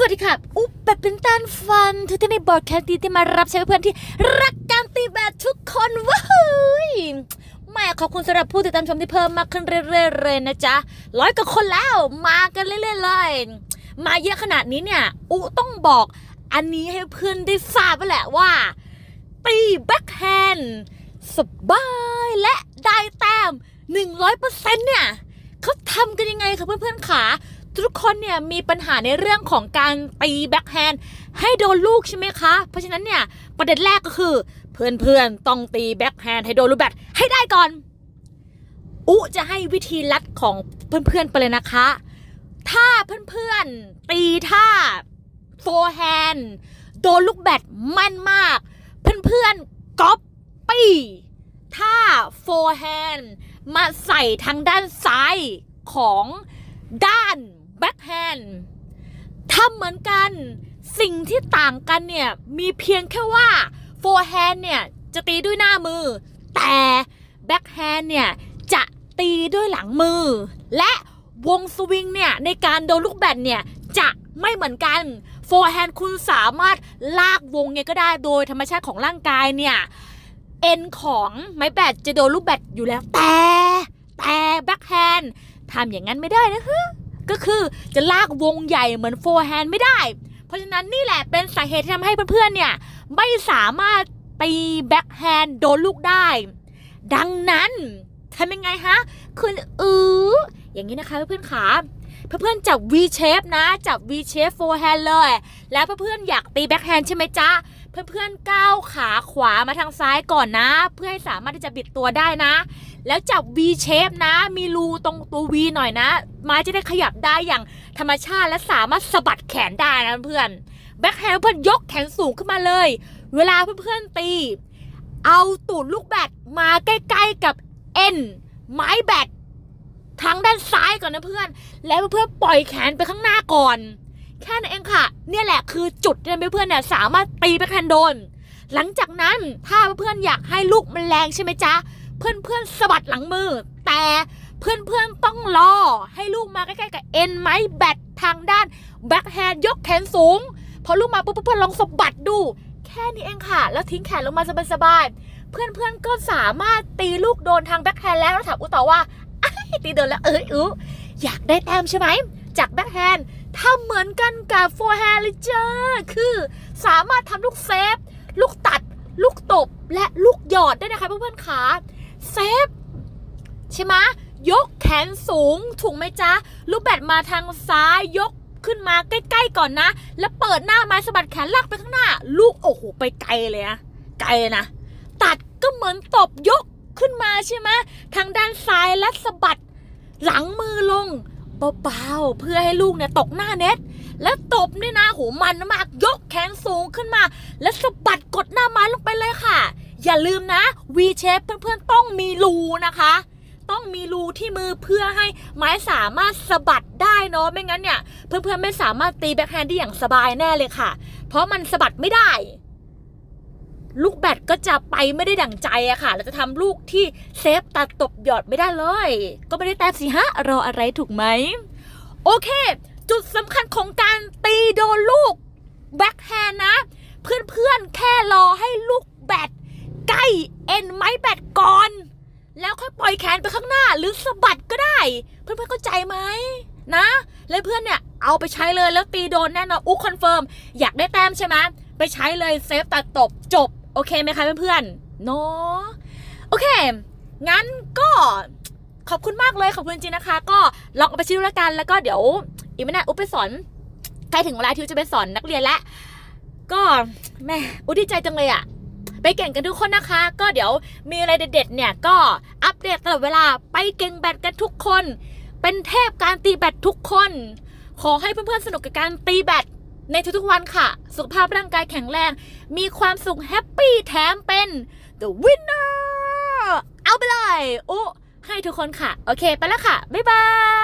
สวัสดีค่ะ อุ๊บแบบเป็นตันฟันทุกท่านในบอร์ดแคสตีที่มารับใช้เพื่อนที่รักการตีแบดทุกคนว้าเฮ้ยแม่ขอบคุณสำหรับผู้ติดตามชมที่เพิ่มมากขึ้นเรื่อยๆเลยนะจ๊ะร้อยกว่าคนแล้วมากันเรื่อยๆเลยมาเยอะขนาดนี้เนี่ย อุ๊ต้องบอกอันนี้ให้เพื่อนได้ทราบไปแหละว่าตีแบ็คแฮนด์สบายและได้แต้ม100%เนี่ยเขาทำกันยังไงคะเพื่อนๆขา ทุกคนเนี่ยมีปัญหาในเรื่องของการตีแบ็คแฮนด์ให้โดนลูกใช่ไหมคะ เพราะฉะนั้นเนี่ยประเด็นแรกก็คือ เพื่อนๆต้องตีแบ็คแฮนด์ให้โดนลูกแบดให้ได้ก่อน อุจะให้วิธีลัดของเพื่อนๆไปเลยนะคะ ถ้าเพื่อนๆตีท่าโฟร์แฮนด์โดนลูกแบดมั่นมาก เพื่อนๆก๊อปปี้ท่าโฟร์แฮนด์มาใส่ทางด้านซ้ายของด้าน แบ็คแฮนด์ทำเหมือนกันสิ่งที่ต่างกันเนี่ย มีเพียงแค่ว่าโฟร์แฮนด์เนี่ย จะตีด้วยหน้ามือ แต่แบ็คแฮนด์เนี่ย จะตีด้วยหลังมือ และวงสวิงเนี่ย ในการโดนลูกแบดเนี่ย จะไม่เหมือนกันโฟร์แฮนด์คุณสามารถลากวงไงก็ได้โดยธรรมชาติของร่างกายเนี่ย เอ็นของไม้แบดจะโดนลูกแบดอยู่แล้วแต่แต่แบ็คแฮนด์ทำอย่างนั้นไม่ได้นะฮะ ก็คือจะลากวงใหญ่เหมือนโฟร์แฮนด์ไม่ได้ เพราะฉะนั้นนี่แหละเป็นสาเหตุที่ทำให้เพื่อนๆเนี่ยไม่สามารถตีแบ็คแฮนด์โดนลูกได้ ดังนั้นทำยังไงฮะคุณอืออย่างนี้นะคะเพื่อนๆขาเพื่อนๆจับ V shape นะ จับ V shape forehand เลย แล้วเพื่อนๆอยากตีแบ็คแฮนด์ใช่ไหมจ๊ะ เพื่อนๆก้าวขาขวามาทางซ้ายก่อนนะ เพื่อให้สามารถที่จะบิดตัวได้นะ แล้วจับ V shape นะ มีรูตรงตัว V หน่อยนะ ไม้จะได้ขยับได้อย่างธรรมชาติและสามารถสะบัดแขนได้นะเพื่อนแบ็คแฮนด์เพื่อนยกแขนสูงขึ้นมาเลย เวลาเพื่อนๆตี เอาตูดลูกแบดมาใกล้ๆกับเอ็นไม้แบดทางด้านซ้ายก่อนนะเพื่อน แล้วเพื่อนปล่อยแขนไปข้างหน้าก่อน แค่นั้นเองค่ะ เนี่ยแหละคือจุดที่เพื่อนเนี่ยสามารถตีแบ็คแฮนด์โดน หลังจากนั้นถ้าเพื่อนอยากให้ลูกมันแรงใช่ไหมจ๊ะ เพื่อนๆสะบัดหลังมือ แต่เพื่อนๆต้องรอให้ลูกมาใกล้ๆกับเอ็นไม้แบดทางด้านแบ็คแฮนด์ยกแขนสูง พอลูกมาปุ๊บเพื่อนลองสะบัดดู แค่นี้เองค่ะ แล้วทิ้งแขนลงมาสบายๆเพื่อนๆก็สามารถตีลูกโดนทางแบ็คแฮนด์แล้วแล้วถามอุต่อว่าตีโดนแล้วเอ้ยอู้อยากได้แต้มใช่ไหมจากแบ็คแฮนด์ทำเหมือนกันกับโฟร์แฮนด์เลยจ้าคือสามารถทำลูกเซฟ ลูกตัด ลูกตบ และลูกหยอดได้นะคะเพื่อนๆขา เซฟใช่ไหมยกแขนสูงถูกไหมจ๊ะลูกแบดมาทางซ้ายยกขึ้นมาใกล้ๆก่อนนะ แล้วเปิดหน้าไม้สะบัดแขนลากไปข้างหน้า ลูกโอ้โหไปไกลเลยนะไกลนะตัดก็เหมือนตบยกขึ้นมาใช่ไหมทางด้านซ้ายและสะบัด หลังมือลงเบาๆเพื่อให้ลูกเนี่ยตกหน้าเน็ต แล้วตบเนี่ยนะโหมันมาก ยกแขนสูงขึ้นมา แล้วสะบัดกดหน้าไม้ลงไปเลยค่ะ อย่าลืมนะ V shape เพื่อนๆต้องมีรูนะคะ ต้องมีรูที่มือเพื่อให้ไม้สามารถสะบัดได้เนาะไม่งั้นเนี่ยเพื่อนๆไม่สามารถตีแบ็คแฮนด์ได้อย่างสบายแน่เลยค่ะ เพราะมันสะบัดไม่ได้ ลูกแบตก็จะไปไม่ได้ดั่งใจอะค่ะ เราจะทำลูกที่เซฟตัดตบหยอดไม่ได้เลย ก็ไม่ได้แต้มสิฮะรออะไรถูกไหมโอเค จุดสำคัญของการตีโดนลูกแบ็คแฮนด์นะ เพื่อนๆแค่รอให้ลูก เอ็นไม้แบตก่อน แล้วค่อยปล่อยแขนไปข้างหน้าหรือสะบัดก็ได้ เพื่อนๆเข้าใจไหมนะ แล้วเพื่อนเนี่ยเอาไปใช้เลยแล้วตีโดนแน่นอนอู้คอนเฟิร์มอยากได้แต้มใช่ไหมไปใช้เลยเซฟตัดตบจบ โอเคไหมคะเพื่อนๆเนาะโอเค งั้นก็ขอบคุณมากเลยขอบคุณจริงนะคะ ก็ลองเอาไปใชิดูแล้วกันแล้วก็เดี๋ยวอีกไม่นานอุ๊ไปสอนใกล้ถึงเวลาที่จะไปสอนนักเรียนแล้วก็แม่อุ๊ดีใจจังเลยอะ ไปเก่งกันทุกคนนะคะ ก็เดี๋ยวมีอะไรเด็ดๆเนี่ยก็อัปเดตตลอดเวลาไปเก่งแบดกันทุกคน เป็นเทพการตีแบดทุกคน ขอให้เพื่อนๆสนุกกับการตีแบดในทุกๆวันค่ะ สุขภาพร่างกายแข็งแรง มีความสุขแฮปปี้แถมเป็น the winner เอาไปเลยอุให้ทุกคนค่ะ โอเค ไปแล้วค่ะ บ๊ายบาย